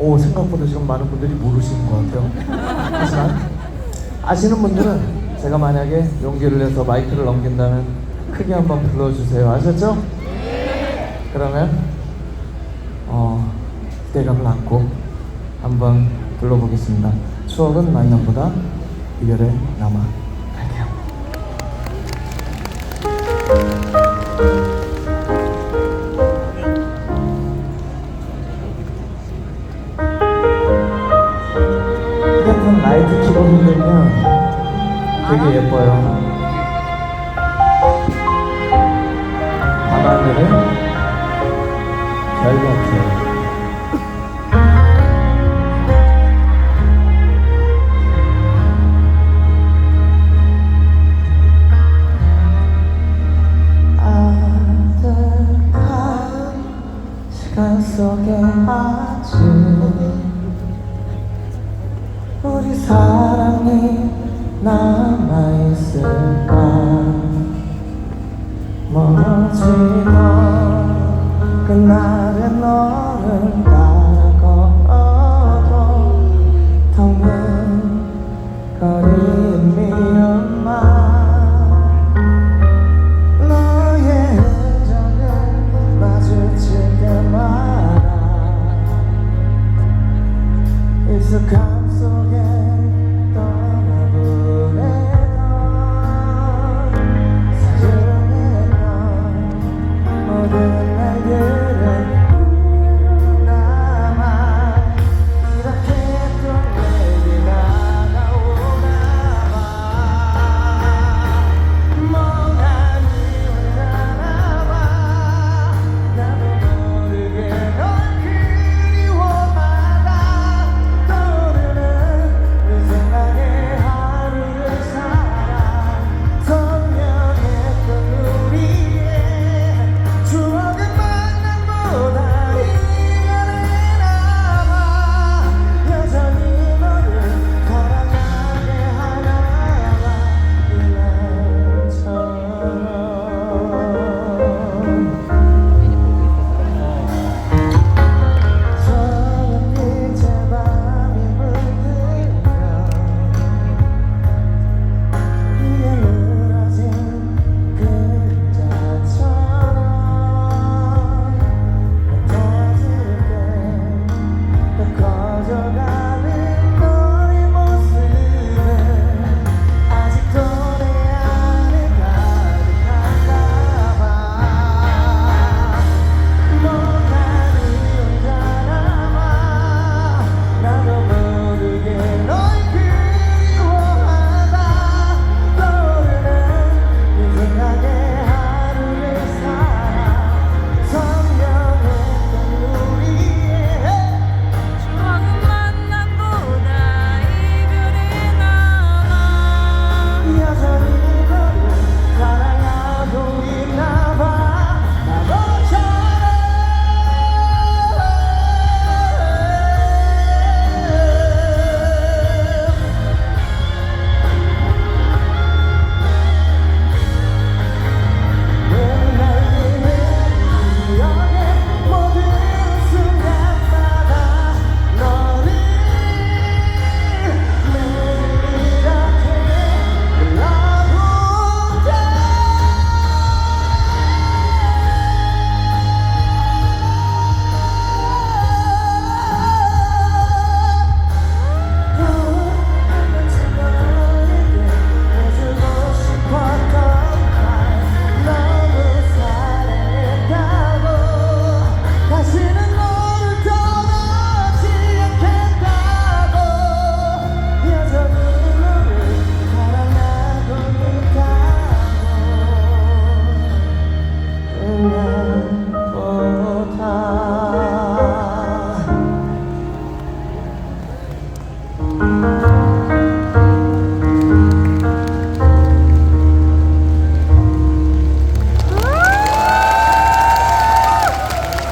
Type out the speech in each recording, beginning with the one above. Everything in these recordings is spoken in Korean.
오 생각보다 지금 많은 분들이 모르시는 것 같아요. 하지만 아시는 분들은 제가 만약에 용기를 내서 마이크를 넘긴다면 크게 한번 불러주세요. 아셨죠? 그러면 어, 기대감을 안고 한번 불러보겠습니다. 추억은 만남보다 이별에 남아 되게 예뻐요. 밤하늘은 별 같아요. 아득한 시간 속에 아직 우리 사랑이 남아있을까? 멀어지던 그날의 너를 걸어도 텅빈 거리미엄마. 너의 흔적을 마주칠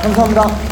감사합니다.